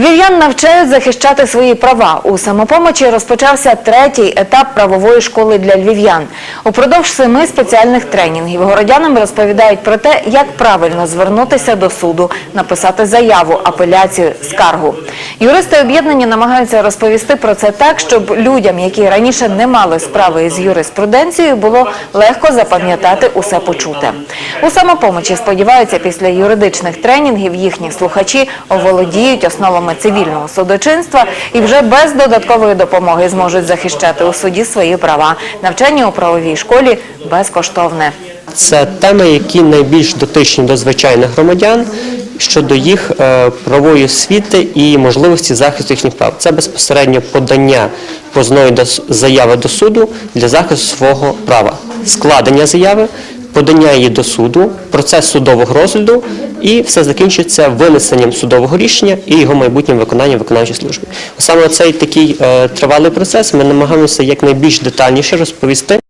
Львів'ян навчають захищати свої права. У самопомочі розпочався третій етап правової школи для львів'ян. Упродовж семи спеціальних тренінгів городянам розповідають про те, як правильно звернутися до суду, написати заяву, апеляцію, скаргу. Юристи об'єднання намагаються розповісти про це так, щоб людям, які раніше не мали справи із юриспруденцією, було легко запам'ятати усе почуте. У самопомочі сподіваються, після юридичних тренінгів їхні слухачі оволодіють основами цивільного судочинства і вже без додаткової допомоги зможуть захищати у суді свої права. Навчання у правовій школі безкоштовне. Це теми, які найбільш дотичні до звичайних громадян щодо їх е, правової освіти і можливості захисту їхніх прав. Це безпосередньо подання позовної дос- заяви до суду для захисту свого права, складення заяви, подання її до суду, процес судового розгляду і все закінчується винесенням судового рішення і його майбутнім виконанням виконавчої служби. Саме цей такий е, тривалий процес ми намагаємося якнайбільш детальніше розповісти.